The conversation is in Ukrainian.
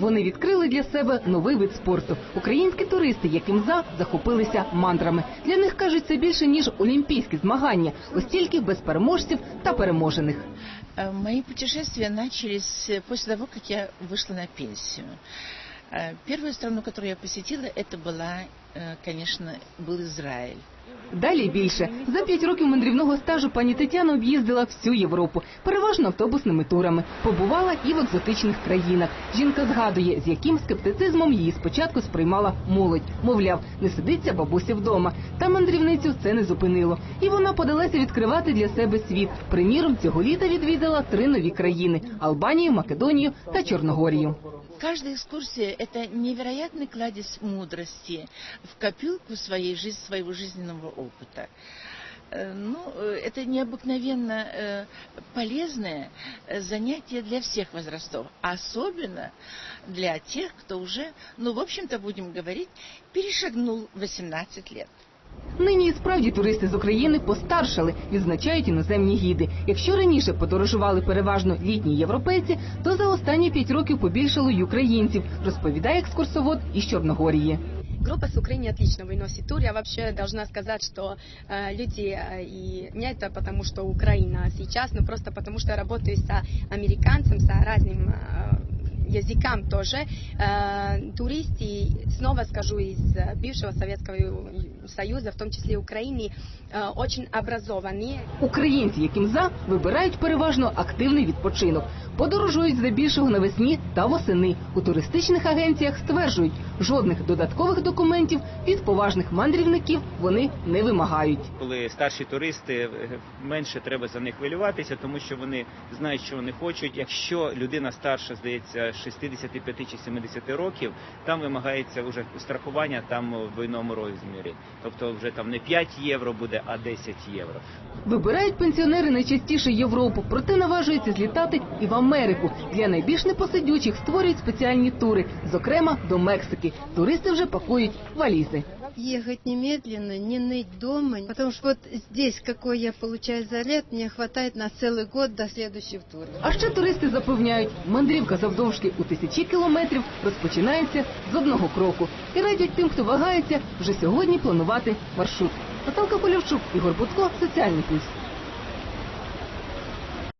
Вони відкрили для себе новий вид спорту. Українські туристи, яким за захопилися мандрами. Для них кажуть, це більше ніж олімпійські змагання, ось тільки без переможців та переможених. Э, Мои путешествия начались э, после того, как я вышла на пенсию. Э, Первую страну, которую я посетила, это была, э, конечно, был Израиль. Далі більше за п'ять років мандрівного стажу пані Тетяна об'їздила всю Європу, переважно автобусними турами. Побувала і в екзотичних країнах. Жінка згадує, з яким скептицизмом її спочатку сприймала молодь. Мовляв, не сидиться бабуся вдома. Та мандрівницю це не зупинило. І вона подалася відкривати для себе світ. Приміром, цього літа відвідала три нові країни: Албанію, Македонію та Чорногорію. Каждая экскурсия – это невероятный кладезь мудрости в копилку своей жизни, своего жизненного опыта. Э, Ну, э, это необыкновенно э, полезное э, занятие для всех возрастов, а особенно для тех, кто уже, ну, в общем-то, будем говорить, перешагнул 18 лет. Нині і справді туристи з України постаршали, відзначають іноземні гіди. Якщо раніше подорожували переважно літні європейці, то за останні п'ять років побільшало й українців, розповідає екскурсовод із Чорногорії. Группа с Украины отлично выносит тур. Я вообще должна сказать, что э, люди, э, и не это потому, что Украина сейчас, но просто потому, что я работаю с американцем, с разным э, языкам тоже. Э, туристы, снова скажу, из э, бывшего Советского Союза, в том числе Украины, э, очень образованные. Українці, яким за вибирають переважно активний відпочинок, подорожують здебільшого навесні та восени. У туристичних агенціях стверджують, жодних додаткових документів від поважних мандрівників вони не вимагають. коли старші туристи е, менше треба за них хвилюватися, тому що вони знають, що вони хочуть. Якщо людина старша, здається, 65 чи 70 років, там вимагається вже страхування там в іному розмірі. Тобто вже там не 5 євро буде, а 10 євро. Вибирають пенсіонери найчастіше Європу, проте наважуються злітати і в Америку. Для найбільш непосидючих створюють спеціальні тури, зокрема до Мексики. Туристи вже пакують валізи. ехать немедленно, не ныть дома, потому что вот здесь, какой я получаю заряд, мне хватает на целый год до следующего тура. А ще туристи запевняють, мандрівка завдовжки у тисячі кілометрів розпочинається з одного кроку. І радять тим, хто вагається, вже сьогодні планувати маршрут. Наталка Полівчук, Ігор Будко, Соціальний пульс.